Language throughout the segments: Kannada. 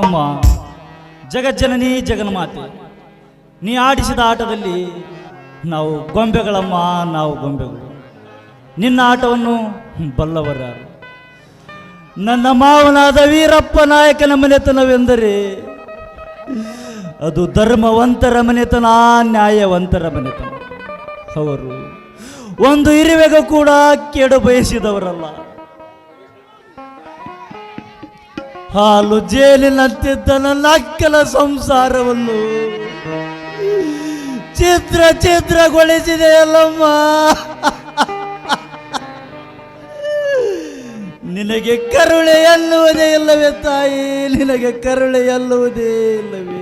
ಅಮ್ಮ, ಜಗಜ್ಜನನಿ ಜಗನ್ಮಾತೆ, ನೀ ಆಡಿಸಿದ ಆಟದಲ್ಲಿ ನಾವು ಗೊಂಬೆಗಳಮ್ಮ, ನಾವು ಗೊಂಬೆಗಳು. ನಿನ್ನ ಆಟವನ್ನು ಬಲ್ಲವರ. ನನ್ನ ಮಾವನಾದ ವೀರಪ್ಪ ನಾಯಕನ ಮನೆತನವೆಂದರೆ ಅದು ಧರ್ಮವಂತರ ಮನೆತನ, ನ್ಯಾಯವಂತರ ಮನೆತನ. ಅವರು ಒಂದು ಇರುವೆಗೂ ಕೂಡ ಕೆಡು ಬಯಸಿದವರಲ್ಲ. ಹಾಲು ಜೇಲಿನಂತಿದ್ದ ನನ್ನ ಅಕ್ಕನ ಸಂಸಾರವನ್ನು ಚಿತ್ರ ಚಿತ್ರಗೊಳಿಸಿದೆಯಲ್ಲಮ್ಮ ನಿನಗೆ ಕರುಳೆ ಎನ್ನುವುದೇ ಇಲ್ಲವೇ ತಾಯಿ, ನಿನಗೆ ಕರುಳೆ ಎಲ್ಲುವುದೇ ಇಲ್ಲವೇ.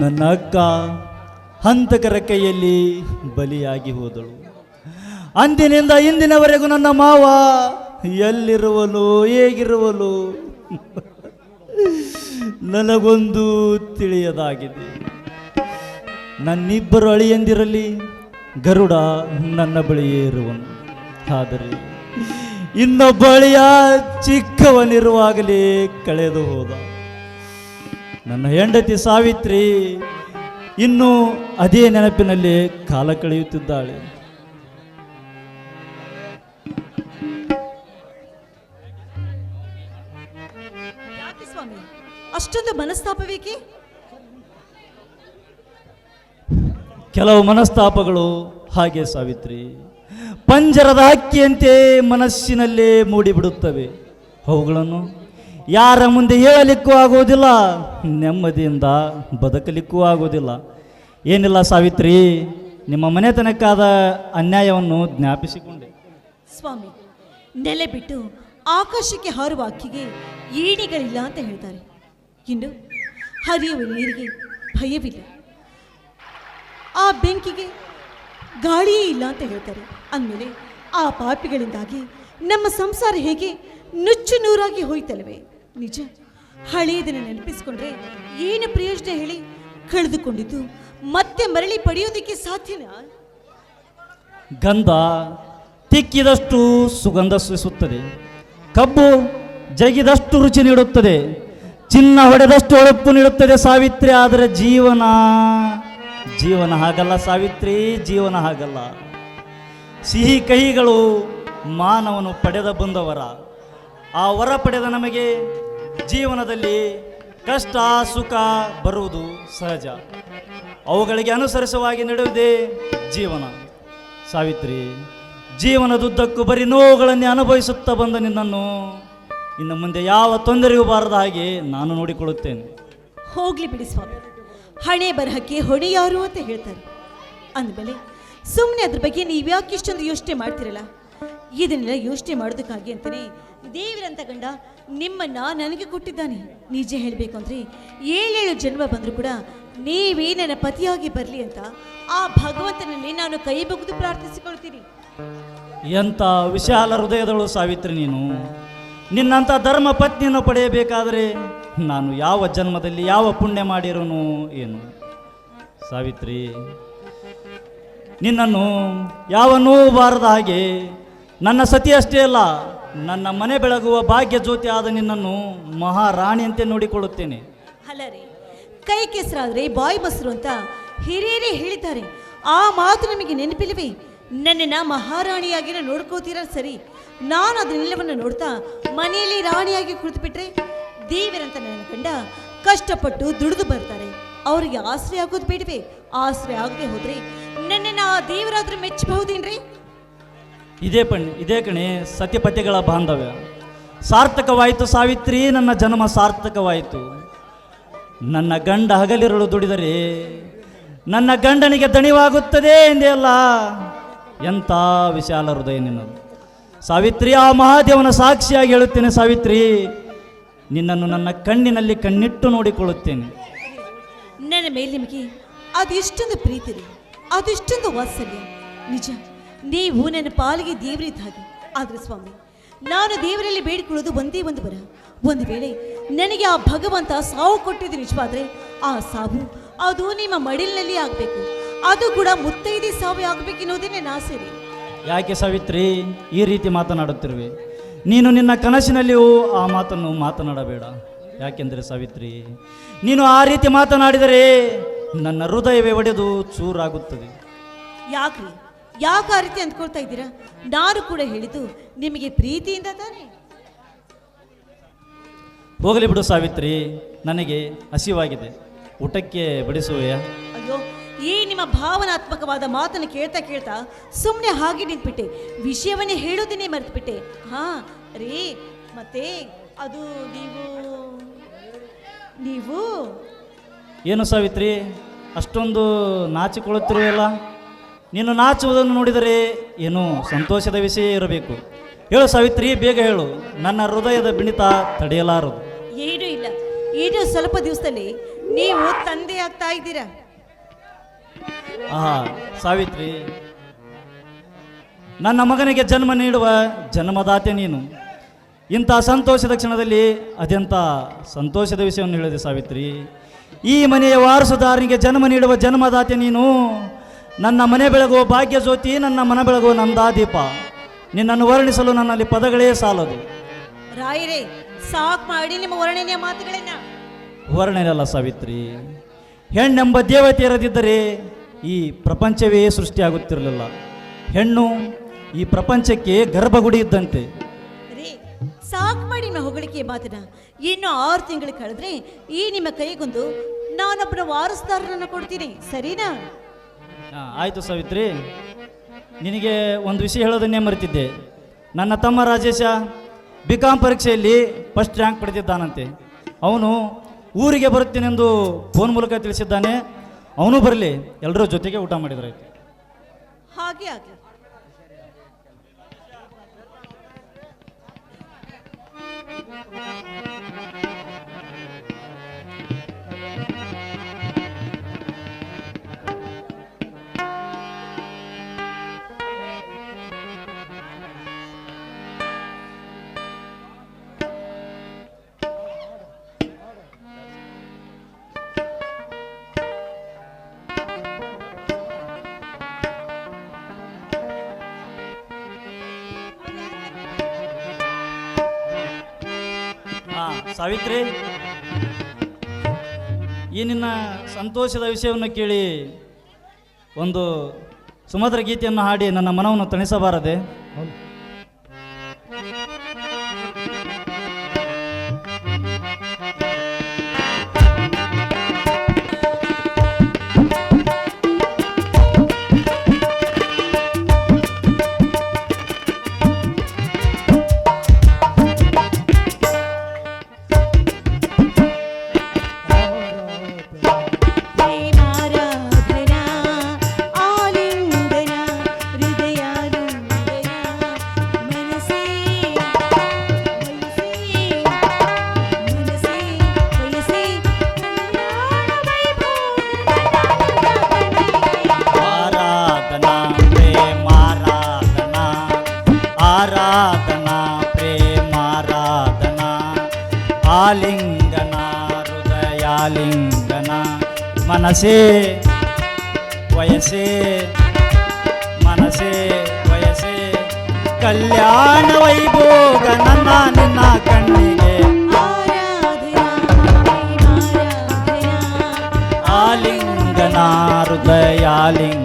ನನ್ನ ಅಕ್ಕ ಹಂತಕರ ಕೈಯಲ್ಲಿ ಬಲಿಯಾಗಿ ಹೋದಳು. ಅಂದಿನಿಂದ ಇಂದಿನವರೆಗೂ ನನ್ನ ಮಾವ ಎಲ್ಲಿರುವನು, ಹೇಗಿರುವನು? ನನಗೊಂದು ತಿಳಿಯದಾಗಿದೆ. ನನ್ನಿಬ್ಬರು ಅಳಿಯಂದಿರಲಿ ಗರುಡ ನನ್ನ ಬಳಿಯೇ ಇರುವನು ಆದರೆ ಇನ್ನೊಬ್ಬ ಅಳಿಯ ಚಿಕ್ಕವನಿರುವಾಗಲೇ ಕಳೆದು ಹೋದ. ನನ್ನ ಹೆಂಡತಿ ಸಾವಿತ್ರಿ ಇನ್ನೂ ಅದೇ ನೆನಪಿನಲ್ಲಿ ಕಾಲ ಕಳೆಯುತ್ತಿದ್ದಾಳೆ. ಅಷ್ಟೊಂದು ಮನಸ್ತಾಪ ಬೇಕಿ ಕೆಲವು ಮನಸ್ತಾಪಗಳು ಹಾಗೆ ಸಾವಿತ್ರಿ. ಪಂಜರದ ಹಕ್ಕಿಯಂತೆ ಮನಸ್ಸಿನಲ್ಲೇ ಮೂಡಿಬಿಡುತ್ತವೆ. ಅವುಗಳನ್ನು ಯಾರ ಮುಂದೆ ಹೇಳಲಿಕ್ಕೂ ಆಗುವುದಿಲ್ಲ ನೆಮ್ಮದಿಯಿಂದ ಬದುಕಲಿಕ್ಕೂ ಆಗುವುದಿಲ್ಲ. ಏನಿಲ್ಲ ಸಾವಿತ್ರಿ ನಿಮ್ಮ ಮನೆತನಕ್ಕಾದ ಅನ್ಯಾಯವನ್ನು ಜ್ಞಾಪಿಸಿಕೊಂಡೆ. ಸ್ವಾಮಿ ನೆಲೆ ಬಿಟ್ಟು ಆಕಾಶಕ್ಕೆ ಹಾರುವ ಅಕ್ಕಿಗೆ ಏಣಿಗಳಿಲ್ಲ ಅಂತ ಹೇಳ್ತಾರೆ. ಇನ್ನು ಹರಿಯುವ ನೀರಿಗೆ ಭಯವಿಲ್ಲ. ಆ ಬೆಂಕಿಗೆ ಗಾಳಿಯೇ ಇಲ್ಲ ಅಂತ ಹೇಳ್ತಾರೆ. ಅಂದಮೇಲೆ ಆ ಪಾಪಿಗಳಿಂದಾಗಿ ನಮ್ಮ ಸಂಸಾರ ಹೇಗೆ ನುಚ್ಚು ನೂರಾಗಿ ಹೋಯ್ತಲ್ವೇ. ನಿಜ, ಹಳೆಯದನ್ನು ನೆನಪಿಸ್ಕೊಂಡ್ರೆ ಏನು ಪ್ರಯೋಜನ ಹೇಳಿ ಕಳೆದುಕೊಂಡಿದ್ದು ಮತ್ತೆ ಮರಳಿ ಪಡೆಯೋದಕ್ಕೆ ಸಾಧ್ಯನಾ? ಗಂಧ ತಿಕ್ಕಿದಷ್ಟು ಸುಗಂಧ ಸೂಸುತ್ತದೆ. ಕಬ್ಬು ಜಗಿದಷ್ಟು ರುಚಿ ನೀಡುತ್ತದೆ. ಚಿನ್ನ ಹೊಡೆದಷ್ಟು ಹೊಳಪ್ಪು ನೀಡುತ್ತದೆ ಸಾವಿತ್ರಿ, ಆದರೆ ಜೀವನ ಜೀವನ ಹಾಗಲ್ಲ ಸಾವಿತ್ರಿ, ಜೀವನ ಹಾಗಲ್ಲ. ಸಿಹಿ ಕಹಿಗಳು ಮಾನವನು ಪಡೆದ ಬಂದವರ. ಆ ವರ ಪಡೆದ ನಮಗೆ ಜೀವನದಲ್ಲಿ ಕಷ್ಟ, ಸುಖ ಬರುವುದು ಸಹಜ. ಅವುಗಳಿಗೆ ಅನುಸರಿಸುವಾಗಿ ನಡೆಯುವುದೇ ಜೀವನ. ಸಾವಿತ್ರಿ, ಜೀವನದುದ್ದಕ್ಕೂ ಬರೀ ನೋವುಗಳನ್ನೇ ಅನುಭವಿಸುತ್ತಾ ಬಂದ ನಿನ್ನನ್ನು ಇನ್ನು ಮುಂದೆ ಯಾವ ತೊಂದರೆಯೂ ಬಾರದ ಹಾಗೆ ನಾನು ನೋಡಿಕೊಳ್ಳುತ್ತೇನೆ. ಹೋಗ್ಲಿ ಬಿಡಿ ಸ್ವಾಮಿ. ಹಣೆ ಬರಹಕ್ಕೆ ಹೊಣೆ ಯಾರು ಅಂತ ಹೇಳ್ತಾರೆ. ಅಂದಮೇಲೆ ಸುಮ್ಮನೆ ಅದ್ರ ಬಗ್ಗೆ ನೀವು ಯಾಕೆ ಇಷ್ಟೊಂದು ಯೋಚನೆ ಮಾಡ್ತಿರಲ್ಲ? ಇದನ್ನೆಲ್ಲ ಯೋಚನೆ ಮಾಡೋದಕ್ಕಾಗಿ ಅಂತಾನೆ ದೇವರಂತ ಗಂಡ ನಿಮ್ಮನ್ನ ನನಗೆ ಕೊಟ್ಟಿದ್ದಾನೆ. ನಿಜ ಹೇಳಬೇಕು ಅಂದ್ರೆ ಏಳೇಳು ಜನ್ಮ ಬಂದರೂ ಕೂಡ ನೀವೇ ನನ್ನ ಪತಿಯಾಗಿ ಬರಲಿ ಅಂತ ಆ ಭಗವಂತನಲ್ಲಿ ನಾನು ಕೈ ಬಗ್ದು ಪ್ರಾರ್ಥಿಸಿಕೊಳ್ತೀನಿ. ಎಂಥ ವಿಶಾಲ ಹೃದಯದಳು ಸಾವಿತ್ರಿ ನೀನು. ನಿನ್ನಂಥ ಧರ್ಮ ಪತ್ನಿಯನ್ನು ಪಡೆಯಬೇಕಾದರೆ ನಾನು ಯಾವ ಜನ್ಮದಲ್ಲಿ ಯಾವ ಪುಣ್ಯ ಮಾಡಿರೋನು ಏನು? ಸಾವಿತ್ರಿ, ನಿನ್ನನ್ನು ಯಾವ ನೋವು ಬಾರದ ಹಾಗೆ, ನನ್ನ ಸತಿ ಅಷ್ಟೇ ಅಲ್ಲ, ನನ್ನ ಮನೆ ಬೆಳಗುವ ಭಾಗ್ಯ ಜ್ಯೋತಿ ಆದ ನಿನ್ನನ್ನು ಮಹಾರಾಣಿಯಂತೆ ನೋಡಿಕೊಳ್ಳುತ್ತೇನೆ. ಅಲ್ಲರಿ ಕೈ ಕೆಸರಾದ್ರೆ ಬಾಯಿ ಬಸರು ಅಂತ ಹಿರಿಯರೇ ಹೇಳಿದ್ದಾರೆ. ಆ ಮಾತು ನಿಮಗೆ ನೆನಪಿಲ್ವೇ ನನ್ನ ಮಹಾರಾಣಿಯಾಗಿರೋ ನೋಡ್ಕೋತೀರ ಸರಿ? ನಾನು ಅದನ್ನೆಲ್ಲವನ್ನು ನೋಡ್ತಾ ಮನೆಯಲ್ಲಿ ರಾಣಿಯಾಗಿ ಕುಳಿತುಬಿಟ್ರೆ ದೇವರಂತ ನನ್ನ ಕಂಡ ಕಷ್ಟಪಟ್ಟು ದುಡಿದು ಬರ್ತಾರೆ. ಅವರಿಗೆ ಆಶ್ರಯ ಆಗೋದು ಬೇಡವೆ? ಆಶ್ರಯ ಆಗದೆ ಹೋದ್ರೆ ನನ್ನನ್ನು ಆ ದೇವರಾದ್ರೂ ಮೆಚ್ಚಬಹುದೇನ್ರಿ? ಇದೇ ಪಣ್, ಇದೇ ಕಣೆ ಸತ್ಯಪತಿಗಳ ಬಾಂಧವ್ಯ. ಸಾರ್ಥಕವಾಯಿತು ಸಾವಿತ್ರಿ, ನನ್ನ ಜನ್ಮ ಸಾರ್ಥಕವಾಯಿತು. ನನ್ನ ಗಂಡ ಹಗಲಿರಲು ದುಡಿದರೆ ನನ್ನ ಗಂಡನಿಗೆ ದಣಿವಾಗುತ್ತದೆ ಎಂದೇ ಅಲ್ಲ? ಎಂಥ ವಿಶಾಲ ಹೃದಯ ನಿನ್ನದು. ಸಾವಿತ್ರಿ, ಆ ಮಹಾದೇವನ ಸಾಕ್ಷಿಯಾಗಿ ಹೇಳುತ್ತೇನೆ, ಸಾವಿತ್ರಿ, ನಿನ್ನನ್ನು ನನ್ನ ಕಣ್ಣಿನಲ್ಲಿ ಕಣ್ಣಿಟ್ಟು ನೋಡಿಕೊಳ್ಳುತ್ತೇನೆ. ನನ್ನ ಮೇಲೆ ನಿಮಗೆ ಅದೆಷ್ಟೊಂದು ಪ್ರೀತಿ ರೀ, ಅದೆಷ್ಟೊಂದು ವಾತ್ಸಲ್ಯ. ನಿಜ, ನೀವು ನನ್ನ ಪಾಲಿಗೆ ದೇವರಿದ್ದ ಹಾಗೆ ಆದ್ರೆ ಸ್ವಾಮಿ, ನಾನು ದೇವರಲ್ಲಿ ಬೇಡಿಕೊಳ್ಳೋದು ಒಂದೇ ಒಂದು ಬರ ಒಂದು ವೇಳೆ ನನಗೆ ಆ ಭಗವಂತ ಸಾವು ಕೊಟ್ಟಿದ್ದು ನಿಜವಾದರೆ, ಆ ಸಾವು ಅದು ನಿಮ್ಮ ಮಡಿಲಿನಲ್ಲಿ ಆಗಬೇಕು. ಅದು ಕೂಡ ಮುತ್ತೈದೆ ಸಾವು ಆಗಬೇಕೆನ್ನುವುದೇ ನನ್ನ ಆಸೆ ರೀ. ಯಾಕೆ ಸಾವಿತ್ರಿ? ಈ ರೀತಿ ಮಾತನಾಡುತ್ತಿರುವೆ. ನೀನು ನಿನ್ನ ಕನಸಿನಲ್ಲಿಯೂ ಆ ಮಾತನ್ನು ಮಾತನಾಡಬೇಡ. ಯಾಕೆಂದರೆ ಸಾವಿತ್ರಿ ನೀನು ಆ ರೀತಿ ಮಾತನಾಡಿದರೆ ನನ್ನ ಹೃದಯವೇ ಒಡೆದು ಚೂರಾಗುತ್ತದೆ. ಯಾಕ್ರಿ? ಯಾಕೆ ಆ ರೀತಿ ಅಂದ್ಕೊಳ್ತಾ ಇದ್ದೀರಾ? ನಾನು ಕೂಡ ಹೇಳಿದ್ದು ನಿಮಗೆ ಪ್ರೀತಿಯಿಂದ ತಾನೇ. ಹೋಗಲಿ ಬಿಡು ಸಾವಿತ್ರಿ ನನಗೆ ಹಸಿವಾಗಿದೆ. ಊಟಕ್ಕೆ ಬಡಿಸುವೆಯಾ? ಅಯ್ಯೋ ಈ ನಿಮ್ಮ ಭಾವನಾತ್ಮಕವಾದ ಮಾತನ್ನು ಕೇಳ್ತಾ ಕೇಳ್ತಾ ಸುಮ್ಮನೆ ಹಾಗೆ ನಿಂತ್ಬಿಟ್ಟೆ. ವಿಷಯವನ್ನೇ ಹೇಳೋದನ್ನೇ ಮರೆತುಬಿಟ್ಟೆ. ಹಾ ರೀ ಮತ್ತೆ ಅದು ನೀವು ನೀವು? ಏನು ಸಾವಿತ್ರಿ ಅಷ್ಟೊಂದು ನಾಚಿಕೊಳ್ಳುತ್ತಿರುವೆಯಲ್ಲ? ನೀನು ನಾಚುವುದನ್ನು ನೋಡಿದರೆ ಏನು ಸಂತೋಷದ ವಿಷಯ ಇರಬೇಕು. ಹೇಳು ಸಾವಿತ್ರಿ ಬೇಗ ಹೇಳು. ನನ್ನ ಹೃದಯದ ಬಿಣಿತ ತಡೆಯಲಾರದು. ಏನೂ ಇಲ್ಲ. ಏನೂ ಸ್ವಲ್ಪ ದಿವಸದಲ್ಲಿ ನೀವು ತಂದೆ ಆಗ್ತಾ ಇದ್ದೀರಾ? ಆಹಾ ಸಾವಿತ್ರಿ ನನ್ನ ಮಗನಿಗೆ ಜನ್ಮ ನೀಡುವ ಜನ್ಮದಾತೆ ನೀನು. ಇಂಥ ಸಂತೋಷದ ಕ್ಷಣದಲ್ಲಿ ಅದೆಂಥ ಸಂತೋಷದ ವಿಷಯವನ್ನು ಹೇಳಿದೆ ಸಾವಿತ್ರಿ. ಈ ಮನೆಯ ವಾರಸುದಾರನಿಗೆ ಜನ್ಮ ನೀಡುವ ಜನ್ಮದಾತೆ ನೀನು. ನನ್ನ ಮನೆ ಬೆಳಗುವ ಭಾಗ್ಯ ಜ್ಯೋತಿ ನನ್ನ ಮನ ಬೆಳಗುವ ನಂದಾದೀಪ. ನಿನ್ನನ್ನು ವರ್ಣಿಸಲು ನನ್ನಲ್ಲಿ ಪದಗಳೇ ಸಾಲದು. ರಾಯರೇ ಸಾಕ್ ಮಾಡಿ ನಿಮ್ಮ ವರ್ಣನೆಯ ಮಾತುಗಳನ್ನ. ವರ್ಣನೆಯಲ್ಲ ಸಾವಿತ್ರಿ. ಹೆಣ್ಣೆಂಬ ದೇವತೆ ಇರದಿದ್ದರೆ ಈ ಪ್ರಪಂಚವೇ ಸೃಷ್ಟಿಯಾಗುತ್ತಿರಲಿಲ್ಲ. ಹೆಣ್ಣು ಈ ಪ್ರಪಂಚಕ್ಕೆ ಗರ್ಭಗುಡಿ ಇದ್ದಂತೆ. ಸಾಕು ಮಾಡಿ ನಿಮ್ಮ ಹೊಗಳಿಕೆ ಮಾತನ್ನ. ಇನ್ನು ಆರು ತಿಂಗಳು ಕಳೆದ್ರೆ ಈ ನಿಮ್ಮ ಕೈಗೊಂದು ನಾನೊಬ್ಬನ ವಾರಸ್ದಾರನನ್ನ ಕೊಡ್ತೀನಿ. ಸರಿನಾ? ಆ, ಆಯ್ತು ಸಾವಿತ್ರಿ. ನಿನಗೆ ಒಂದು ವಿಷಯ ಹೇಳೋದನ್ನೇ ಮರೆತಿದ್ದೆ. ನನ್ನ ತಮ್ಮ ರಾಜೇಶ ಬಿ ಕಾಮ್ ಪರೀಕ್ಷೆಯಲ್ಲಿ ಫಸ್ಟ್ ರ್ಯಾಂಕ್ ಪಡೆದಿದ್ದಾನಂತೆ. ಅವನು ಊರಿಗೆ ಬರುತ್ತೇನೆಂದು ಫೋನ್ ಮೂಲಕ ತಿಳಿಸಿದ್ದಾನೆ. ಅವನು ಬರಲಿ ಎಲ್ಲರ ಜೊತೆಗೆ ಊಟ ಮಾಡಿದ್ರಾಯ್ತು ಹಾಗೆ ಆಗ್ಲಿ. ಸಾವಿತ್ರಿ ಈ ನಿನ್ನ ಸಂತೋಷದ ವಿಷಯವನ್ನು ಕೇಳಿ ಒಂದು ಸುಮಧುರ ಗೀತೆಯನ್ನು ಹಾಡಿ ನನ್ನ ಮನವನ್ನು ತಣಿಸಬಾರದೆ? ಮನಸೇ ವಯಸ್ಸೇ ಮನಸೇ ವಯಸ್ಸೇ ಕಲ್ಯಾಣ ವೈಭೋಗ ನನ್ನ ನಿನ್ನ ಕಣ್ಣಿಗೆ ಆರಾಧನಾ ಪ್ರೇಮಾರಾಧನಾ ಆಲಿಂಗನ ಹೃದಯಾಲಿಂಗನ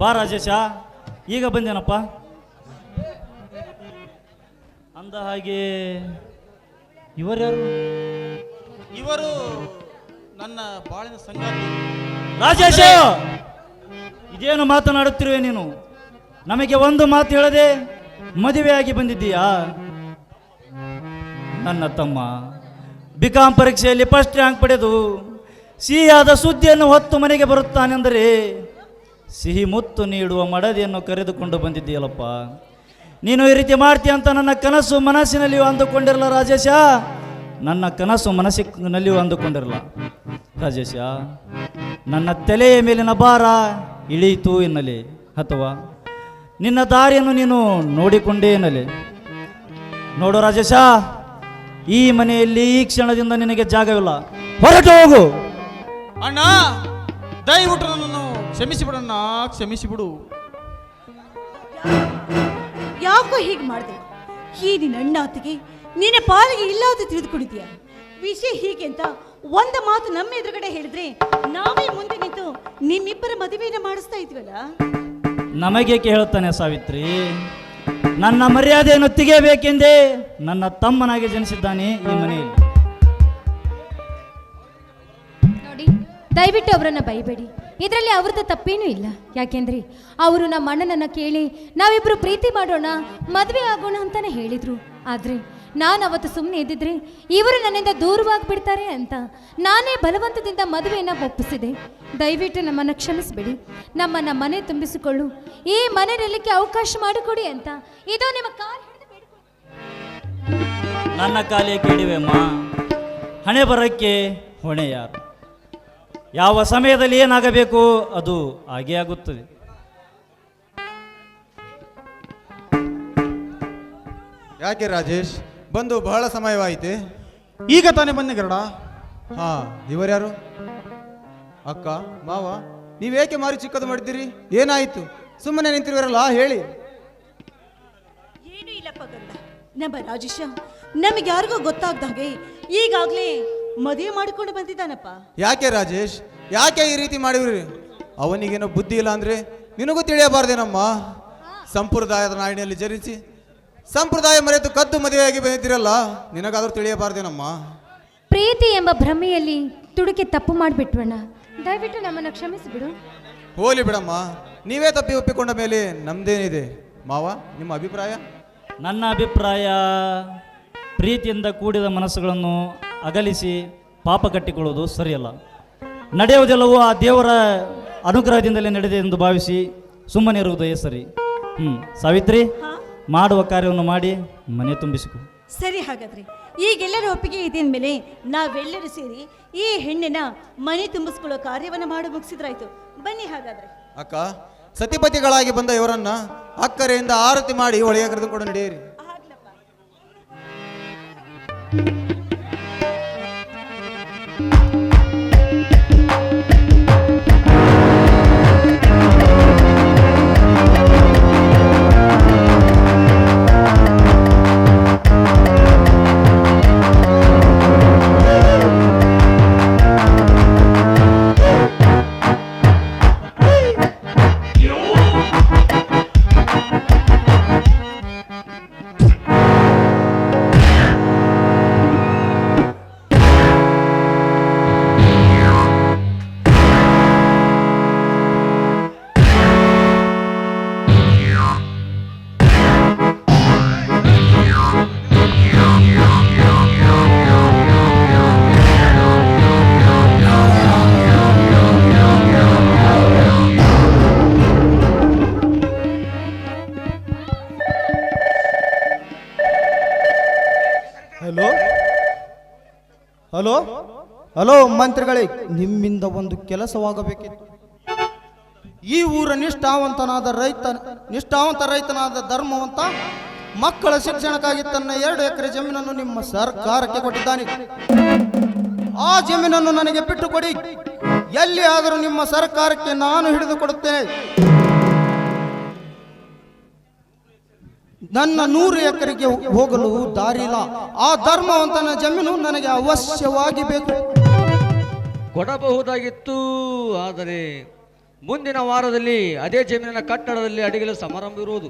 ಬಾ ರಾಜೇಶ ಈಗ ಬಂದೇನಪ್ಪ? ಅಂದ ಹಾಗೆ ಇವರ್ಯಾರು ಇವರು ನನ್ನ ಬಾಳಿನ ಸಂಗಾತಿ. ರಾಜೇಶ! ಇದೇನು ಮಾತನಾಡುತ್ತಿರುವೆ ನೀನು? ನಮಗೆ ಒಂದು ಮಾತು ಹೇಳದೆ ಮದುವೆಯಾಗಿ ಬಂದಿದ್ದೀಯಾ? ನನ್ನ ತಮ್ಮ ಬಿಕಾಂ ಪರೀಕ್ಷೆಯಲ್ಲಿ ಫಸ್ಟ್ ರ್ಯಾಂಕ್ ಪಡೆದು ಸಿಹಿಯಾದ ಸುದ್ದಿಯನ್ನು ಹೊತ್ತು ಮನೆಗೆ ಬರುತ್ತಾನೆಂದರೆ ಸಿಹಿ ಮುತ್ತು ನೀಡುವ ಮಡದಿಯನ್ನು ಕರೆದುಕೊಂಡು ಬಂದಿದ್ದೀಯಲ್ಲಪ್ಪ. ನೀನು ಈ ರೀತಿ ಮಾಡ್ತೀಯ ಅಂತ ನನ್ನ ಕನಸು ಮನಸ್ಸಿನಲ್ಲಿಯೂ ಅಂದುಕೊಂಡಿರಲ್ಲ ರಾಜೇಶ. ನನ್ನ ಕನಸು ಮನಸ್ಸಿನಲ್ಲಿ ಅಂದುಕೊಂಡಿರಲ್ಲ. ರಾಜೇಶ, ನನ್ನ ತಲೆಯ ಮೇಲಿನ ಭಾರ ಇಳಿಯಿತು ಎನ್ನಲಿ ಅಥವಾ ನಿನ್ನ ದಾರಿಯನ್ನು ನೀನು ನೋಡಿಕೊಂಡೇ ಎನ್ನಲಿ. ನೋಡು ರಾಜೇಶ, ಈ ಮನೆಯಲ್ಲಿ ಈ ಕ್ಷಣದಿಂದ ನಿನಗೆ ಜಾಗವಿಲ್ಲ. ಹೊರಟು ಹೋಗು. ಅಣ್ಣ, ದಯವಿಟ್ಟು ನನ್ನನ್ನು ಕ್ಷಮಿಸಿಬಿಡಣ್ಣ ಕ್ಷಮಿಸಿಬಿಡು. ಯಾಕೋ ಹೀಗೆ ಮಾಡಿದೆ? ಈ ನಿನ್ನ ಅಣ್ಣ ಅತ್ತಿಗೆ ನಿನ್ನ ಪಾಲಿಗೆ ಇಲ್ಲ ಅಂತ ತಿಳಿದುಕೊಂಡಿದೀಯ ವಿಷಯ ಹೀಗೆ ಅಂತ ಒಂದು ಮಾತು ನಮ್ಮ ಎದುರುಗಡೆ ಹೇಳಿದ್ರೆ ನಾವೇ ಮುಂದೆ ನಿಂತು ನಿಮ್ಮಿಬ್ಬರ ಮದುವೆಯನ್ನು ಮಾಡಿಸ್ತಾ ಇದ್ವಲ್ಲ? ನಮಗೇಕೆ ಹೇಳುತ್ತಾನೆ ಸಾವಿತ್ರಿ. ನನ್ನ ಮರ್ಯಾದೆಯನ್ನು ತೆಗೆಯಬೇಕೆಂದೇ ನನ್ನ ತಮ್ಮನಾಗಿ ಜನಿಸಿದ್ದಾನೆ ಈ ಮನೆಯಲ್ಲಿ. ನೋಡಿ ದಯವಿಟ್ಟು ಅವರನ್ನ ಬೈಬೇಡಿ. ಇದರಲ್ಲಿ ಅವ್ರದ್ದು ತಪ್ಪೇನೂ ಇಲ್ಲ. ಯಾಕೆಂದ್ರೆ ಅವರು ನಮ್ಮ ಅಣ್ಣನನ್ನು ಕೇಳಿ, ನಾವಿಬ್ರು ಪ್ರೀತಿ ಮಾಡೋಣ, ಮದುವೆ ಆಗೋಣ ಅಂತಾನೆ ಹೇಳಿದ್ರು. ಆದ್ರೆ ನಾನು ಅವತ್ತು ಸುಮ್ಮನೆ ಇದ್ದಿದ್ರೆ ಇವರು ನನ್ನಿಂದ ದೂರವಾಗಿ ಬಿಡ್ತಾರೆ ಅಂತ ನಾನೇ ಬಲವಂತದಿಂದ ಮದುವೆಯನ್ನ ಒಪ್ಪಿಸಿದೆ. ದಯವಿಟ್ಟು ನಮ್ಮನ್ನ ಕ್ಷಮಿಸ್ಬಿಡಿ. ನಮ್ಮನ್ನ ಮನೆ ತುಂಬಿಸಿಕೊಳ್ಳು. ಈ ಮನೆ ನಿಲ್ಲಕ್ಕೆ ಅವಕಾಶ ಮಾಡಿಕೊಡಿ ಅಂತ ಇದು ನಿಮ್ಮ ಕಾಲ. ನನ್ನ ಕಾಲೇ ಕೇಳಿವೆ ಅಮ್ಮ ಹಣೆ ಬರಕ್ಕೆ ಹೊಣೆ ಯಾರು ಯಾವ ಸಮಯದಲ್ಲಿ ಏನಾಗಬೇಕು ಅದು ಹಾಗೆ ಆಗುತ್ತದೆ. ಯಾಕೆ ರಾಜೇಶ್? ಬಂದು ಬಹಳ ಸಮಯವಾಯಿತು? ಈಗ ತಾನೇ ಬಂದೆ ಗರಡ. ಹಾ ಇವರ್ಯಾರು? ಅಕ್ಕ ಮಾವ ನೀವೇಕೆ ಮಾರಿ ಚಿಕ್ಕದು ಮಾಡಿದ್ದೀರಿ? ಏನಾಯಿತು? ಸುಮ್ಮನೆ ನಿಂತಿರುವರಲ್ಲ ಹೇಳಿ. ಏನು ಇಲ್ಲಪ್ಪ ನಮ್ಮ ರಾಜೇಶ ನಮಗೆ ಯಾರಿಗೂ ಗೊತ್ತಾಗ್ದ ಹಾಗೆ ಈಗಾಗಲೇ ಮದುವೆ ಮಾಡಿಕೊಂಡು ಬಂದಿದ್ದಾನಪ್ಪ. ಯಾಕೆ ರಾಜೇಶ್? ಯಾಕೆ ಈ ರೀತಿ ಮಾಡಿವ್ರಿ? ಅವನಿಗೇನೋ ಬುದ್ಧಿ ಇಲ್ಲ ಅಂದ್ರೆ ನಿನಗೂ ತಿಳಿಯಬಾರ್ದೇನಮ್ಮ? ಸಂಪ್ರದಾಯದ ನಾಡಿನಲ್ಲಿ ಜನಿಸಿ ಸಂಪ್ರದಾಯ ಮರೆತು ಕದ್ದು ಮದುವೆಯಾಗಿ ಬಂದಿದ್ದೀರಲ್ಲ ನಿನಗಾದ್ರೂ ತಿಳಿಯಬಾರ್ದೇನಮ್ಮ? ಪ್ರೀತಿ ಎಂಬ ಭ್ರಮೆಯಲ್ಲಿ ತುಡುಕಿ ತಪ್ಪು ಮಾಡಿಬಿಟ್ವಣ್ಣ. ದಯವಿಟ್ಟು ನಮ್ಮನ್ನ ಕ್ಷಮಿಸಿಬಿಡು ಹೋಲಿ ಬಿಡಮ್ಮ. ನೀವೇ ತಪ್ಪಿ ಒಪ್ಪಿಕೊಂಡ ಮೇಲೆ ನಮ್ದೇನಿದೆ? ಮಾವ ನಿಮ್ಮ ಅಭಿಪ್ರಾಯ? ನನ್ನ ಅಭಿಪ್ರಾಯ ಪ್ರೀತಿಯಿಂದ ಕೂಡಿದ ಮನಸ್ಸುಗಳನ್ನು ಅಗಲಿಸಿ ಪಾಪ ಕಟ್ಟಿಕೊಳ್ಳುವುದು ಸರಿಯಲ್ಲ. ನಡೆಯುವುದೆಲ್ಲವೂ ಆ ದೇವರ ಅನುಗ್ರಹದಿಂದಲೇ ನಡೆದಿದೆ ಎಂದು ಭಾವಿಸಿ ಸುಮ್ಮನೆ ಇರುವುದೇ ಸರಿ. ಹ್ಞೂ ಸಾವಿತ್ರಿ ಹಾ? ಮಾಡುವ ಕಾರ್ಯವನ್ನು ಮಾಡಿ ಮನೆ ತುಂಬಿಸಿಕೊ. ಸರಿ ಹಾಗಾದ್ರೆ ಈಗೆಲ್ಲರ ಒಪ್ಪಿಗೆ ಇದೆ ಮೇಲೆ? ನಾವೆಲ್ಲರೂ ಸೇರಿ ಈ ಹೆಣ್ಣಿನ ಮನೆ ತುಂಬಿಸ್ಕೊಳ್ಳೋ ಕಾರ್ಯವನ್ನು ಮಾಡಿ ಮುಗಿಸಿದ್ರಾಯ್ತು. ಬನ್ನಿ ಹಾಗಾದ್ರೆ. ಅಕ್ಕ ಸತಿಪತಿಗಳಾಗಿ ಬಂದ ಇವರನ್ನ ಅಕ್ಕರೆಯಿಂದ ಆರತಿ ಮಾಡಿ ಒಳಗೆ ಕರೆದುಕೊಂಡು ನಡೆಯಿರಿ. ಆಗ್ಲಪ್ಪ. ಹಲೋ? ಹಲೋ ಮಂತ್ರಿಗಳೇ, ನಿಮ್ಮಿಂದ ಒಂದು ಕೆಲಸವಾಗಬೇಕಿತ್ತು. ಈ ಊರ ನಿಷ್ಠಾವಂತನಾದ ರೈತ, ನಿಷ್ಠಾವಂತ ರೈತನಾದ ಧರ್ಮವಂತ, ಮಕ್ಕಳ ಶಿಕ್ಷಣಕ್ಕಾಗಿ ತನ್ನ ಎರಡು ಎಕರೆ ಜಮೀನನ್ನು ನಿಮ್ಮ ಸರ್ಕಾರಕ್ಕೆ ಕೊಟ್ಟಿದ್ದಾನೆ. ಆ ಜಮೀನನ್ನು ನನಗೆ ಬಿಟ್ಟು ಕೊಡಿ ಎಲ್ಲಿ ಆದರೂ ನಿಮ್ಮ ಸರ್ಕಾರಕ್ಕೆ ನಾನು ಹಿಡಿದು ಕೊಡುತ್ತೇನೆ ನನ್ನ ನೂರು ಎಕರೆಗೆ ಹೋಗಲು ದಾರಿಲ್ಲ ಆ ಧರ್ಮವಂತನ ಜಮೀನು ನನಗೆ ಅವಶ್ಯವಾಗಿ ಬೇಕು ಕೊಡಬಹುದಾಗಿತ್ತು, ಆದರೆ ಮುಂದಿನ ವಾರದಲ್ಲಿ ಅದೇ ಜಮೀನಿನ ಕಟ್ಟಡದಲ್ಲಿ ಅಡಿಗಲು ಸಮಾರಂಭ ಇರುವುದು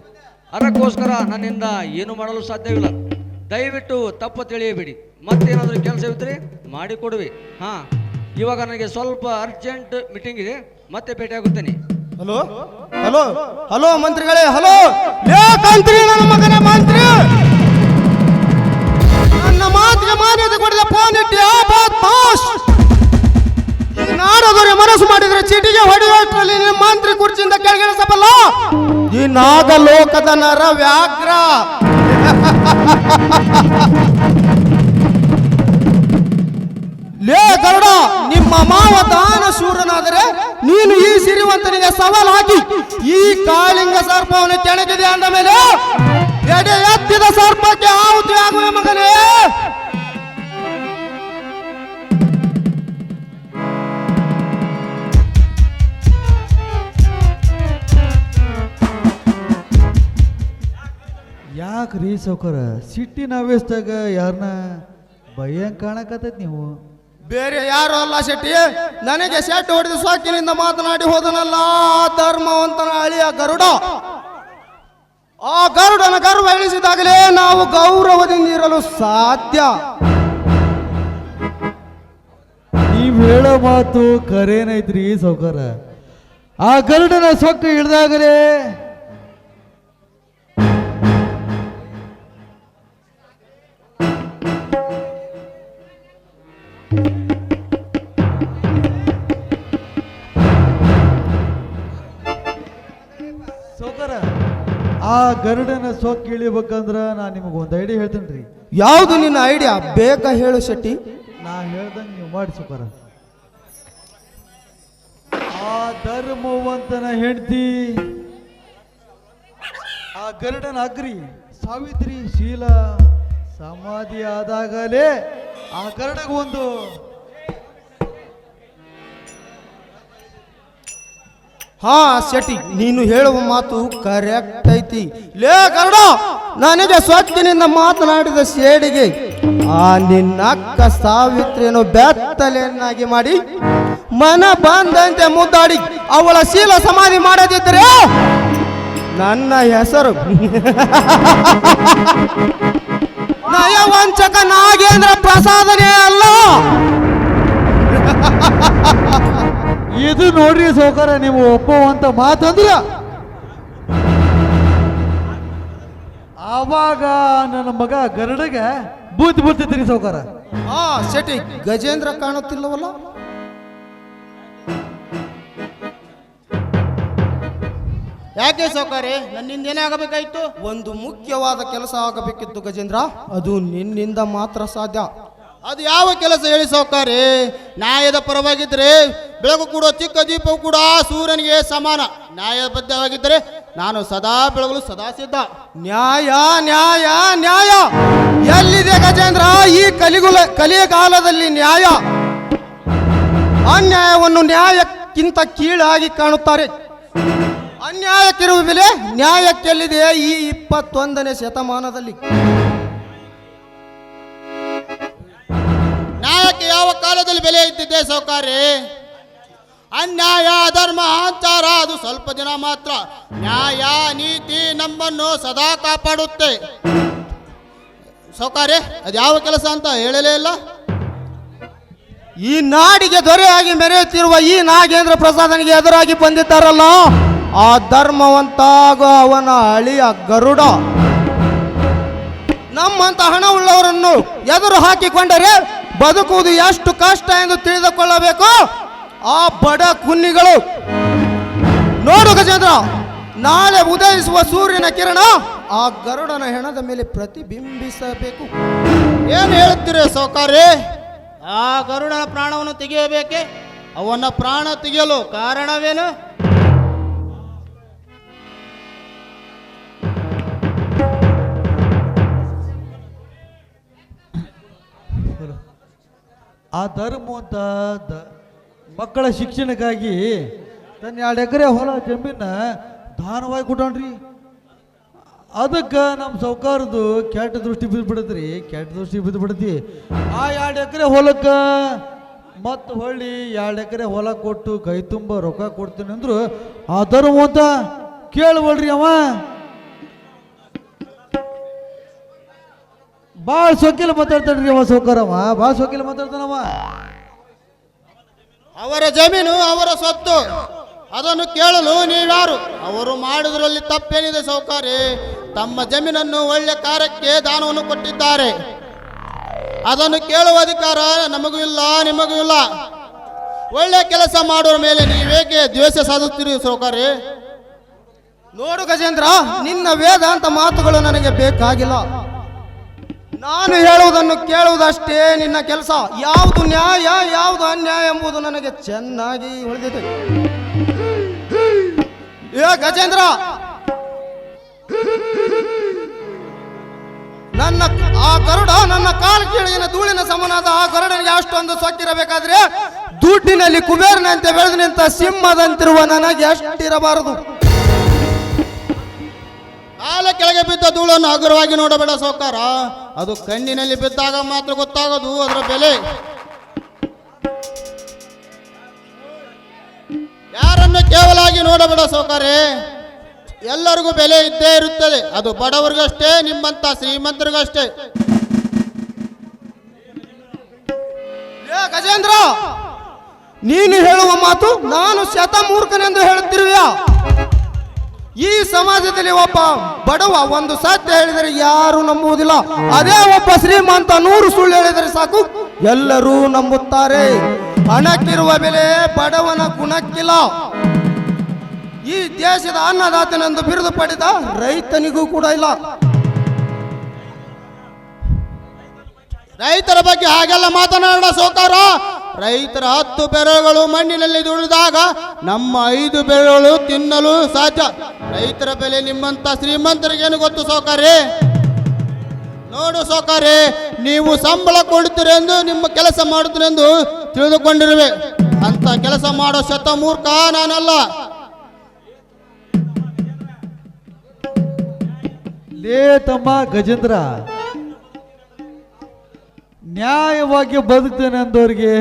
ಅದಕ್ಕೋಸ್ಕರ ನನ್ನಿಂದ ಏನು ಮಾಡಲು ಸಾಧ್ಯವಿಲ್ಲ. ದಯವಿಟ್ಟು ತಪ್ಪು ತಿಳಿಯಬೇಡಿ. ಮತ್ತೇನಾದರೂ ಕೆಲಸವಿದ್ರೆ ಮಾಡಿಕೊಡುವೆ. ಹಾ, ಇವಾಗ ನನಗೆ ಸ್ವಲ್ಪ ಅರ್ಜೆಂಟ್ ಮೀಟಿಂಗ್ ಇದೆ. ಮತ್ತೆ ಭೇಟಿಯಾಗುತ್ತೇನೆ. ಹಲೋ? ಹಲೋ? ಹಲೋ ಮಂತ್ರಿಗಳೇ, ಹಲೋ? ಲೇ ನನ್ನ ಮಗನೇ ಮಂತ್ರಿ! ನನ್ನ ಮಾತಿಗೆ ಮಾನ್ಯತೆ ಕೊಡದ ಫೋನ್ ಇಟ್ಟು, ಆ ಪಾಸ್ ಈಗ ನಾಡೋದವ್ರೆ ಮನಸ್ಸು ಮಾಡಿದ್ರೆ ಚೀಟಿಗೆ ಹೊಡೆಯುವಷ್ಟರಲ್ಲಿ ನಿಮ್ಮ ಮಂತ್ರಿ ಕುರ್ಚಿಯಿಂದ ಕೆಳಗಿಳಿಸಬಲ್ಲ ಈ ನಾಗಲೋಕದ ನರ ವ್ಯಾಘ್ರ ಲೇ ಗರುಡ, ನಿಮ್ಮ ಮಾವ ದಾನ ಶೂರನಾದರೆ ನೀನು ಈ ಸಿರಿವಂತನಿಗೆ ಸವಾಲು ಹಾಕಿ, ಈ ಕಾಳಿಂಗ ಸರ್ಪವನ್ನು ಕೆಣಗಿದೆ ಅಂದ ಮೇಲೆ ಎಡೆ ಎತ್ತಿದ ಸರ್ಪಕ್ಕೆ ಆಹುತಿ ಆಗುವ ಮಗನೇ. ಯಾಕ್ರಿ ಸೌಕರ? ಸಿಟ್ಟಿನ ಆವೇಶದಾಗ ಯಾರನ್ನ ಭಯ ಕಾಣಕತ್ತೈತಿ ನೀವು? ಬೇರೆ ಯಾರು ಅಲ್ಲ ಶೆಟ್ಟಿ. ನನಗೆ ಶೆಟ್ ಹೊಡೆದ ಸಾಕಿನಿಂದ ಮಾತನಾಡಿ ಹೋದನಲ್ಲ, ಧರ್ಮವಂತನ ಅಳಿಯ ಗರುಡ. ಆ ಗರುಡನ ಗರ್ವ ಇಳಿಸಿದಾಗಲೇ ನಾವು ಗೌರವದಿಂದ ಇರಲು ಸಾಧ್ಯ. ನೀವ್ ಹೇಳೋ ಮಾತು ಕರೇನೈತ್ರಿ ಸೌಕರ ಆ ಗರುಡನ ಸೊಕ್ಕ ಹಿಡ್ದಾಗಲೇ ಆ ಗರುಡನ ಸೋಕ್ ಇಳಿಬೇಕಂದ್ರ ನಾ ನಿಮಗೆ ಒಂದು ಐಡಿಯಾ ಹೇಳ್ತೇನೆ ರೀ ಯಾವುದು ನಿನ್ನ ಐಡಿಯಾ ಬೇಗ ಹೇಳು ಶೆಟ್ಟಿ. ನಾ ಹೇಳ್ದಂಗೆ ನೀವು ಮಾಡಿ ಬರ ಆ ಧರ್ಮವಂತನ ಹೆಂಡತಿ ಆ ಗರುಡನ ಅಗ್ರಿ ಸಾವಿತ್ರಿ ಶೀಲ ಸಮಾಧಿ ಆದಾಗಲೇ ಆ ಗರುಡಗ ಒಂದು ಹಾ, ಶೆಟ್ಟಿ, ನೀನು ಹೇಳುವ ಮಾತು ಕರೆಕ್ಟ್ ಐತಿ. ಲೇ ಗರುಡ ನನಗೆ ಸ್ವಚ್ಛನಿಂದ ಮಾತನಾಡಿದ ಶೇಡಿಗೆ. ಆ ನಿನ್ನ ಅಕ್ಕ ಸಾವಿತ್ರಿಯನ್ನು ಬೆತ್ತಲೆಯನ್ನಾಗಿ ಮಾಡಿ, ಮನ ಬಂದಂತೆ ಮುದ್ದಾಡಿ, ಅವಳ ಶೀಲ ಸಮಾಧಿ ಮಾಡದಿದ್ದರೆ ನನ್ನ ಹೆಸರು ನಯವಂಚಕ ನಾಗೇಂದ್ರ ಪ್ರಸಾದನೇ ಅಲ್ಲ. ಇದು ನೋಡ್ರಿ ಸೌಕರ್ಯ ನೀವು ಒಪ್ಪುವಂತ ಮಾತಂದ್ರ ಆವಾಗ ನನ್ನ ಮಗ ಗರಡಗೆ ಬುದ್ಧಿ ಬೂತಿದ್ರಿ ಸೌಕರ ಆ ಶೆಟ್ಟಿ ಗಜೇಂದ್ರ ಕಾಣುತ್ತಿಲ್ಲವಲ್ಲ? ಯಾಕೆ ಸೌಕರ್ಯ? ನನ್ನಿಂದ ಏನೇ ಆಗಬೇಕಾಯ್ತು? ಒಂದು ಮುಖ್ಯವಾದ ಕೆಲಸ ಆಗಬೇಕಿತ್ತು ಗಜೇಂದ್ರ. ಅದು ನಿನ್ನಿಂದ ಮಾತ್ರ ಸಾಧ್ಯ. ಅದು ಯಾವ ಕೆಲಸ ಹೇಳಿ ಸಾವುಕಾರಿ? ನ್ಯಾಯದ ಪರವಾಗಿದ್ದರೆ ಬೆಳಕು ಕೂಡ ಚಿಕ್ಕ ದೀಪವು ಕೂಡ ಸೂರ್ಯನಿಗೆ ಸಮಾನ. ನ್ಯಾಯಬದ್ಧವಾಗಿದ್ದರೆ ನಾನು ಸದಾ ಬೆಳಗಲು ಸದಾ ಸಿದ್ಧ. ನ್ಯಾಯ ನ್ಯಾಯ ನ್ಯಾಯ. ಎಲ್ಲಿದೆ ಗಜೇಂದ್ರ? ಈ ಕಲಿಗುಲ, ಕಲಿಯ ಕಾಲದಲ್ಲಿ ನ್ಯಾಯ. ಅನ್ಯಾಯವನ್ನು ನ್ಯಾಯಕ್ಕಿಂತ ಕೀಳಾಗಿ ಕಾಣುತ್ತಾರೆ. ಅನ್ಯಾಯಕ್ಕಿರುವ ಬೆಲೆ ನ್ಯಾಯಕ್ಕೆಲ್ಲಿದೆ? ಈ ಇಪ್ಪತ್ತೊಂದನೇ ಶತಮಾನದಲ್ಲಿ. ಯಾವ ಕಾಲದಲ್ಲಿ ಬೆಲೆ ಇದ್ದಿದ್ದೆ ಸೌಕಾರಿ ಅನ್ಯಾಯ ಧರ್ಮ ಆಚಾರ ಅದು ಸ್ವಲ್ಪ ದಿನ ಮಾತ್ರ. ನ್ಯಾಯ, ನೀತಿ ನಮ್ಮನ್ನು ಸದಾ ಕಾಪಾಡುತ್ತೆ. ಸೌಕಾರಿ ಅದು ಯಾವ ಕೆಲಸ ಅಂತ ಹೇಳಲೇ ಇಲ್ಲ. ಈ ನಾಡಿಗೆ ದೊರೆಯಾಗಿ ಮೆರೆಯುತ್ತಿರುವ ಈ ನಾಗೇಂದ್ರ ಪ್ರಸಾದನಿಗೆ ಎದುರಾಗಿ ಬಂದಿದ್ದಾರಲ್ಲ? ಆ ಧರ್ಮವಂತ ಹಾಗೂ ಅವನ ಅಳಿಯ ಗರುಡ. ನಮ್ಮಂತ ಹಣವುಳ್ಳವರನ್ನು ಎದುರು ಹಾಕಿಕೊಂಡರೆ ಬದುಕುವುದು ಎಷ್ಟು ಕಷ್ಟ ಎಂದು ತಿಳಿದುಕೊಳ್ಳಬೇಕು? ಆ ಬಡ ಕುನ್ನಿಗಳು. ನೋಡು ಗಜೇಂದ್ರ, ನಾಳೆ ಉದಯಿಸುವ ಸೂರ್ಯನ ಕಿರಣ ಆ ಗರುಡನ ಹೆಣದ ಮೇಲೆ ಪ್ರತಿಬಿಂಬಿಸಬೇಕು. ಏನು ಹೇಳುತ್ತೀರಿ ಸೌಕಾರಿ ಆ ಗರುಡನ ಪ್ರಾಣವನ್ನು ತೆಗೆಯಬೇಕೆ? ಅವನ ಪ್ರಾಣ ತೆಗೆಯಲು ಕಾರಣವೇನು? ಆ ಧರ್ಮ ಅಂತ ಮಕ್ಕಳ ಶಿಕ್ಷಣಕ್ಕಾಗಿ ತನ್ನ ಎರಡು ಎಕರೆ ಹೊಲ ಜಮೀನ ದಾನವಾಗಿ ಕೊಟ್ಟಣ್ರಿ ಅದಕ್ಕೆ ನಮ್ಮ ಸೌಕಾರದ್ದು ಕೆಟ್ಟ ದೃಷ್ಟಿ ಬಿದ್ದು ಬಿಡತ್ರಿ ಕೆಟ್ಟ ದೃಷ್ಟಿ ಬಿದ್ದು ಬಿಡತಿ ಆ ಎರಡು ಎಕರೆ ಹೊಲಕ್ಕೆ ಮತ್ತು ಹೊಳ್ಳಿ ಎರಡು ಎಕರೆ ಹೊಲ ಕೊಟ್ಟು ಕೈ ತುಂಬ ರೊಕ್ಕ ಕೊಡ್ತೀನಿ ಅಂದ್ರು, ಆ ಧರ್ಮವಂತ ಕೇಳಬಳ್ರಿ ಅವ. ಭಾಳ ಸೊಕ್ಕಿಲ ಮಾತಾಡ್ತಾನ್ರಿ ಅವ ಸೌಕರವ ಭಾಳ ಸೊಕ್ಕಿಲ ಮಾತಾಡ್ತಾನವ. ಅವರ ಜಮೀನು ಅವರ ಸ್ವತ್ತು ಅದನ್ನು ಕೇಳಲು ನೀವ್ಯಾರು ಅವರು ಮಾಡಿದ್ರಲ್ಲಿ ತಪ್ಪೇನಿದೆ ಸೌಕಾರಿ. ತಮ್ಮ ಜಮೀನನ್ನು ಒಳ್ಳೆ ಕಾರ್ಯಕ್ಕೆ ದಾನವನ್ನು ಕೊಟ್ಟಿದ್ದಾರೆ. ಅದನ್ನು ಕೇಳುವ ಅಧಿಕಾರ ನಮಗೂ ಇಲ್ಲ ನಿಮಗೂ ಇಲ್ಲ. ಒಳ್ಳೆ ಕೆಲಸ ಮಾಡುವ ಮೇಲೆ ನೀವೇಕೆ ದ್ವೇಷ ಸಾಧಿಸ್ತೀರಿ ಸೌಕಾರಿ? ನೋಡು ಗಜೇಂದ್ರ ನಿನ್ನ ವೇದಾಂತ ಮಾತುಗಳು ನನಗೆ ಬೇಕಾಗಿಲ್ಲ. ನಾನು ಹೇಳುವುದನ್ನು ಕೇಳುವುದಷ್ಟೇ ನಿನ್ನ ಕೆಲಸ. ಯಾವುದು ನ್ಯಾಯ, ಯಾವುದು ಅನ್ಯಾಯ ಎಂಬುದು ನನಗೆ ಚೆನ್ನಾಗಿ ಉಳಿದಿದೆ. ಏ ಗಜೇಂದ್ರ! ನನ್ನ ಆ ಗರುಡ, ನನ್ನ ಕಾಲು ಕೇಳಿನ ಧೂಳಿನ ಸಮನಾದ ಆ ಗರುಡನಿಗೆ ಅಷ್ಟೊಂದು ಸೊಕ್ಕಿರಬೇಕಾದ್ರೆ ದುಡ್ಡಿನಲ್ಲಿ ಕುಬೇರನಂತೆ ಬೆಳೆದು ನಿಂತ ಸಿಂಹದಂತಿರುವ ನನಗೆ ಎಷ್ಟಿರಬಾರದು ಕಾಲ ಕೆಳಗೆ ಬಿದ್ದ ಧೂಳನ್ನು ಹಗುರವಾಗಿ ನೋಡಬೇಡ ಸೌಕಾರ ಅದು ಕಣ್ಣಿನಲ್ಲಿ ಬಿದ್ದಾಗ ಮಾತ್ರ ಗೊತ್ತಾಗೋದು ಅದರ ಬೆಲೆ. ಯಾರನ್ನು ಕೇವಲಾಗಿ ನೋಡಬೇಡ ಸೋಕಾರೆ ಎಲ್ಲರಿಗೂ ಬೆಲೆ ಇದ್ದೇ ಇರುತ್ತದೆ. ಅದು ಬಡವರಿಗಷ್ಟೇ ನಿಮ್ಮಂತ ಶ್ರೀಮಂತರಿಗಷ್ಟೇ. ಗಜೇಂದ್ರ, ನೀನು ಹೇಳುವ ಮಾತು ನಾನು ಶತಮೂರ್ಖನೆಂದು ಹೇಳುತ್ತಿರುವೆಯಾ? ಈ ಸಮಾಜದಲ್ಲಿ ಒಬ್ಬ ಬಡವ ಒಂದು ಸತ್ಯ ಹೇಳಿದರೆ ಯಾರು ನಂಬುವುದಿಲ್ಲ. ಅದೇ ಒಬ್ಬ ಶ್ರೀಮಂತ ನೂರು ಸುಳ್ಳು ಹೇಳಿದರೆ ಸಾಕು, ಎಲ್ಲರೂ ನಂಬುತ್ತಾರೆ. ಹಣಕ್ಕಿರುವ ಬೆಲೆ ಬಡವನ ಗುಣಕ್ಕಿಲ್ಲ. ಈ ದೇಶದ ಅನ್ನದಾತನೆಂದು ಬಿರುದು ಪಡೆದ ರೈತನಿಗೂ ಕೂಡ ಇಲ್ಲ. ರೈತರ ಬಗ್ಗೆ ಹಾಗೆಲ್ಲ ಮಾತನಾಡ ಸೋಕಾರ ರೈತರ ಹತ್ತು ಬೆರಳುಗಳು ಮಣ್ಣಿನಲ್ಲಿ ದುಡಿದಾಗ ನಮ್ಮ ಐದು ಬೆರಳುಗಳು ತಿನ್ನಲು ಸಾಧ್ಯ. ರೈತರ ಬೆಲೆ ನಿಮ್ಮಂತ ಶ್ರೀಮಂತರಿಗೇನು ಗೊತ್ತು ಸೌಕಾರಿ ನೋಡು ಸೌಕಾರಿ ನೀವು ಸಂಬಳ ಕೊಡುತ್ತೀರೆಂದು ನಿಮ್ಮ ಕೆಲಸ ಮಾಡುತ್ತೀರೆಂದು ತಿಳಿದುಕೊಂಡಿರುವೆ. ಅಂತ ಕೆಲಸ ಮಾಡೋ ಶತ ಮೂರ್ಖ ನಾನಲ್ಲ. ಲೇ ತಮ್ಮ ಗಜೇಂದ್ರ ನ್ಯಾಯವಾಗಿ ಬದುಕ್ತೇನೆ ಅಂದವ್ರಿಗೆ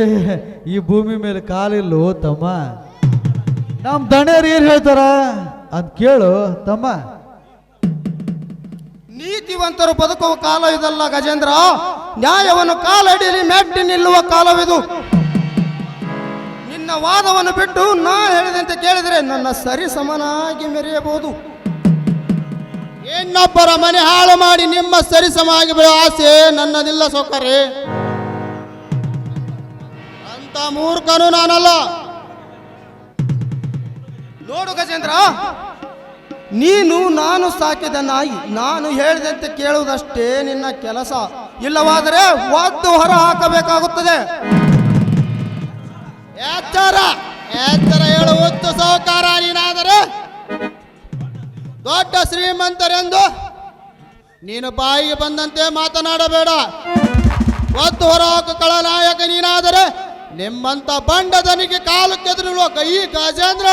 ಈ ಭೂಮಿ ಮೇಲೆ ಕಾಲಿಲ್ಲೋ, ತಮ್ಮ. ನಮ್ಮ ದಣಿಯರು ಏನು ಹೇಳ್ತಾರ? ಅಂತ ಕೇಳು, ತಮ್ಮ. ನೀತಿವಂತರು ಬದುಕುವ ಕಾಲ ಇದಲ್ಲ ಗಜೇಂದ್ರ. ನ್ಯಾಯವನ್ನು ಕಾಲಡಿಯಲ್ಲಿ ಮೆಟ್ಟಿ ನಿಲ್ಲುವ ಕಾಲವಿದು. ನಿನ್ನ ವಾದವನ್ನು ಬಿಟ್ಟು ನಾ ಹೇಳಿದಂತೆ ಕೇಳಿದರೆ ನನ್ನ ಸರಿ ಸಮನಾಗಿ ಮೆರೆಯಬಹುದು. ಇನ್ನೊಬ್ಬರ ಮನೆ ಹಾಳು ಮಾಡಿ ನಿಮ್ಮ ಸರಿಸಮಾಗಿ ಬಿಡೋ ಆಸೆ ನನ್ನದಿಲ್ಲ ಸೋಕರಿ ಅಂತ ಮೂರ್ಖನು ನಾನಲ್ಲ. ನೋಡು ಗಜೇಂದ್ರ ನೀನು ನಾನು ಸಾಕಿದ ನಾಯಿ ನಾನು ಹೇಳಿದಂತೆ ಕೇಳುವುದಷ್ಟೇ ನಿನ್ನ ಕೆಲಸ. ಇಲ್ಲವಾದರೆ ಒದ್ದು ಹೊರ ಹಾಕಬೇಕಾಗುತ್ತದೆ. ಎಚ್ಚರ ಎಚ್ಚರ ಹೇಳು ಒತ್ತು ಸೌಕಾರ ನೀನಾದರೆ ದೊಡ್ಡ ಶ್ರೀಮಂತರೆಂದು ನೀನು ಬಾಯಿಗೆ ಬಂದಂತೆ ಮಾತನಾಡಬೇಡ. ಒತ್ತು ಹೊರಹಾಕು ಕಳನಾಯಕ ನೀನಾದರೆ ನಿಮ್ಮಂತ ಬಂಡದನಿಗೆ ಕಾಲು ಕೆದರಿರುವ ಕೈ ಗಜೇಂದ್ರ.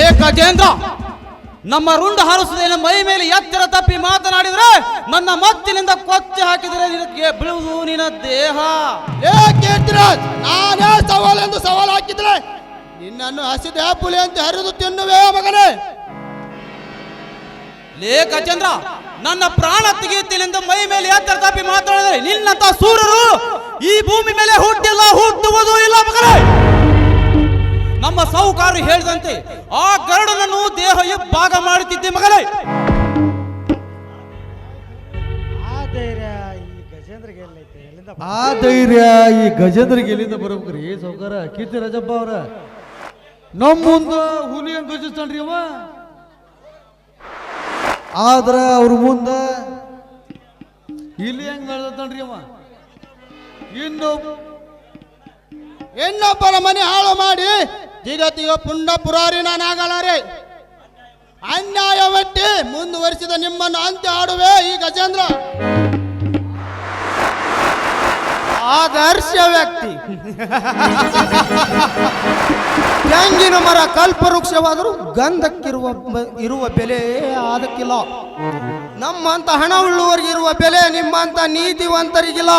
ಏ ಗಜೇಂದ್ರ! ನಮ್ಮ ರುಂಡ ಹಾರಿಸುವುದೇನ ಮೈ ಮೇಲೆ ಎತ್ತರ ತಪ್ಪಿ ಮಾತನಾಡಿದ್ರೆ ನನ್ನ ಮತ್ತಿನಿಂದ ಕೊಚ್ಚಿ ಹಾಕಿದರೆ ನಿನಗೆ ಬೀಳುವುದು ನಿನ್ನ ದೇಹ. ಏ ಕೀರ್ತಿರಾಜ್ ನಾನೇ ಸವಾಲು ಎಂದು ಸವಾಲು ಹಾಕಿದ್ರೆ ನಿನ್ನನ್ನು ಹಸಿದ ಪುಲಿ ಅಂತ ಹರಿದು ತಿನ್ನುವೆ ಮಗನೇ. ಲೇಖಚಂದ್ರ ನನ್ನ ಪ್ರಾಣ ತೆಗೆಯುತ್ತೇನೆಂದು ಮೈ ಮೇಲೆ ಎತ್ತರ ತಪ್ಪಿ ಮಾತನಾಡಿದರೆ ನಿನ್ನಂತ ಸೂರ್ಯರು ಈ ಭೂಮಿ ಮೇಲೆ ಹುಟ್ಟಿಲ್ಲ ಹುಟ್ಟುವುದೂ ಇಲ್ಲ ಮಗನೇ. ನಮ್ಮ ಸಾಹುಕಾರರು ಹೇಳಿದಂತೆ ಆ ಗರುಡನನ್ನು ದೇಹ ಭಾಗ ಮಾಡುತ್ತಿದ್ದೆ ಮಗಲೇ ಆ ಧೈರ್ಯ ಈ ಗಜೇಂದ್ರಿಗೆ ಎಲ್ಲಿಂದ? ಬರ್ಬೇಕ್ರಿ ಸೌಕಾರ ಕೀರ್ತಿ ರಾಜಪ್ಪ ಅವ್ರ? ನಮ್ಮ ಮುಂದ ಹುಲಿ ಹಂಗ ಗಜಿಸ್ತಾನ್ರಿ ಅವ. ಆದ್ರ ಅವ್ರ ಮುಂದ ಇಲ್ಲಿ ಹೆಂಗ್ ಬೆಳ್ದತಾನ್ರಿ ಅವ? ಇನ್ನು ಇನ್ನೊಬ್ಬರ ಮನೆ ಹಾಳು ಮಾಡಿ ಜಗತ್ತಿಗೆ ಪುಂಡ ಪುರಾರಿ ನಾನಾಗಲಾರೆ ಅನ್ಯಾಯವಟ್ಟಿ ಮುಂದುವರಿಸಿದ ನಿಮ್ಮನ್ನು ಅಂತ್ಯ ಆಡುವೆ ಈ ಗಜೇಂದ್ರ ಆದರ್ಶ ವ್ಯಕ್ತಿ. ತೆಂಗಿನ ಮರ ಕಲ್ಪವೃಕ್ಷವಾದರೂ ಗಂಧಕ್ಕಿರುವ ಇರುವ ಬೆಲೆ ಅದಕ್ಕಿಲ್ಲ ನಮ್ಮಂತ ಹಣ ಉಳ್ಳುವರಿಗಿರುವ ಬೆಲೆ ನಿಮ್ಮಂತ ನೀತಿವಂತರಿಗಿಲ್ಲ.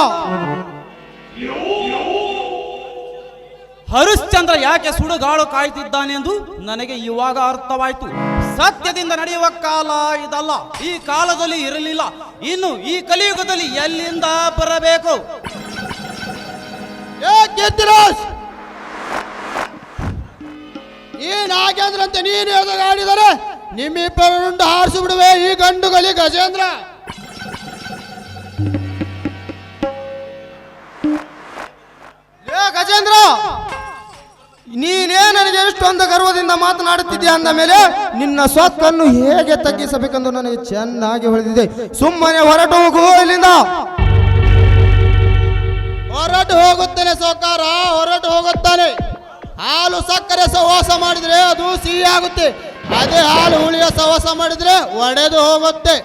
ಹರಿಶ್ಚಂದ್ರ ಯಾಕೆ ಸುಡುಗಾಳು ಕಾಯ್ತಿದ್ದಾನೆಂದು ನನಗೆ ಇವಾಗ ಅರ್ಥವಾಯ್ತು. ಸತ್ಯದಿಂದ ನಡೆಯುವ ಕಾಲ ಇದಲ್ಲ. ಈ ಕಾಲದಲ್ಲಿ ಇರಲಿಲ್ಲ. ಇನ್ನು ಈ ಕಲಿಯುಗದಲ್ಲಿ ಎಲ್ಲಿಂದ ಬರಬೇಕು? ಈ ನಾಗೇಂದ್ರ ಅಂತ ನೀನು ಎದುರಾಡಿದರೆ ನಿಮ್ಮಿಬ್ಬರನ್ನು ಹಾರಿಸಿ ಬಿಡುವೆ ಈ ಗಂಡುಗಳಿ ಗಜೇಂದ್ರ. ಏ ಗಜೇಂದ್ರ! ನೀನೇ ನನಗೆ ಎಷ್ಟೊಂದು ಗರ್ವದಿಂದ ಮಾತನಾಡುತ್ತಿದ್ಯಾ ಅಂದ ಮೇಲೆ ನಿನ್ನ ಸ್ವತ್ತನ್ನು ಹೇಗೆ ತಗ್ಗಿಸಬೇಕೆಂದು ನನಗೆ ಚೆನ್ನಾಗಿ ಹೊಳೆದಿದೆ. ಸುಮ್ಮನೆ ಹೊರಟು ಹೋಗು ಇಲ್ಲಿಂದ. ಹೊರಟು ಹೋಗುತ್ತೇನೆ ಸೋಕಾರ ಹೊರಟು ಹೋಗುತ್ತಾನೆ. ಹಾಲು ಸಕ್ಕರೆ ಸಹವಾಸ ಮಾಡಿದ್ರೆ ಅದು ಸಿಹಿ ಆಗುತ್ತೆ. ಅದೇ ಹಾಲು ಹುಳಿಯ ಸಹವಾಸ ಮಾಡಿದ್ರೆ ಒಡೆದು ಹೋಗುತ್ತೆ.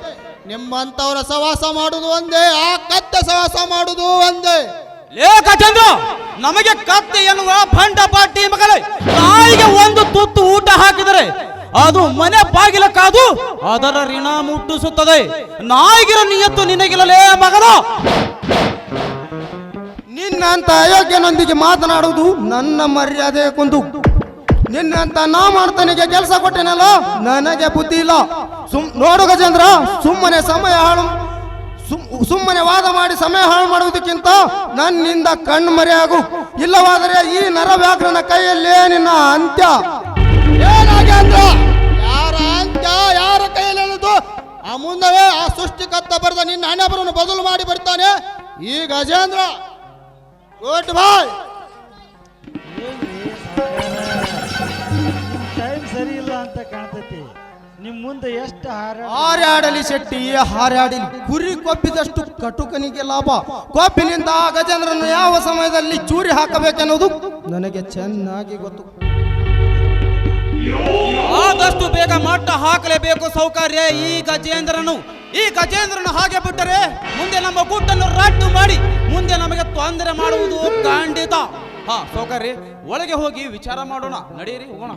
ನಿಮ್ಮಂತವರ ಸಹವಾಸ ಮಾಡುವುದು ಒಂದೇ, ಆ ಕತ್ತೆ ಸಹವಾಸ ಮಾಡುವುದು ಒಂದೇ. ಗಜೇಂದ್ರ ನಮಗೆ ಕತ್ತೆ ಎನ್ನುವ ಭಂಡ ಪಾಟಿ ಮಗಲೇ ನಾಯಿಗೆ ಒಂದು ತುತ್ತು ಊಟ ಹಾಕಿದರೆ ಅದು ಮನೆ ಬಾಗಿಲ ಕಾದು ಅದರ ಋಣ ಮುಟ್ಟಿಸುತ್ತದೆ. ನಾಯಿಗಿರ ನಿಯತ್ತು ನಿನಗಿಲ್ಲಲೇ ಮಗನು? ನಿನ್ನಂತ ಅಯೋಗ್ಯನೊಂದಿಗೆ ಮಾತನಾಡುವುದು ನನ್ನ ಮರ್ಯಾದೆ ಕುಂದು. ನಿನ್ನಂತ ನಾ ಮಾಡ್ತನಿಗೆ ಕೆಲಸ ಕೊಟ್ಟೆನಲ್ಲ, ನನಗೆ ಬುದ್ಧಿ ಇಲ್ಲ. ಸುಮ್ ನೋಡು ಗಜೇಂದ್ರ, ಸುಮ್ಮನೆ ಸಮಯ ಹಾಳು. ಸುಮ್ಮನೆ ವಾದ ಮಾಡಿ ಸಮಯ ಹಾಳು ಮಾಡುವುದಕ್ಕಿಂತ ನನ್ನಿಂದ ಕಣ್ಣು ಮರೆಯಾಗು ಇಲ್ಲವಾದರೆ ಈ ನರವ್ಯಾಘ್ರನ ಕೈಯಲ್ಲೇ ನಿನ್ನ ಅಂತ್ಯ. ಏನಾಗ್ಯಾಂದ್ರ ಯಾರ ಅಂತ್ಯ? ಯಾರ ಕೈಯಲ್ಲಿ ಆ ಮುಂದವೇ ಆ ಸೃಷ್ಟಿಕರ್ತ ಬರೆದ ನಿನ್ನ ಹಣೆಬರನ್ನು ಬದಲು ಮಾಡಿ ಬರ್ತಾನೆ. ಈ ಗಜೇಂದ್ರ. ಗುಡ್ ಬಾಯ್. ನಿಮ್ಮ ಮುಂದೆ ಎಷ್ಟು ಹಾರ ಹಾರಾಡಲಿ ಶೆಟ್ಟಿ ಹಾರಾಡಲಿ. ಕುರಿ ಕೊಬ್ಬಿದಷ್ಟು ಕಟುಕನಿಗೆ ಲಾಭ. ಕೊಬ್ಬಿನಿಂದ ಆ ಗಜೇಂದ್ರನು ಯಾವ ಸಮಯದಲ್ಲಿ ಚೂರಿ ಹಾಕಬೇಕೆನ್ನುವುದು ನನಗೆ ಚೆನ್ನಾಗಿ ಗೊತ್ತು. ಆದಷ್ಟು ಬೇಗ ಮಟ್ಟ ಹಾಕಲೇಬೇಕು ಸೌಕರ್ಯ. ಈ ಗಜೇಂದ್ರನು ಈ ಗಜೇಂದ್ರನು ಹಾಗೆ ಬಿಟ್ಟರೆ ಮುಂದೆ ನಮ್ಮ ಗುಟ್ಟನ್ನು ರಟ್ಟು ಮಾಡಿ ಮುಂದೆ ನಮಗೆ ತೊಂದರೆ ಮಾಡುವುದು ಖಂಡಿತ. ಹಾ ಸೌಕರ್ಯ. ಒಳಗೆ ಹೋಗಿ ವಿಚಾರ ಮಾಡೋಣ. ನಡೆಯಿರಿ ಹೋಗೋಣ.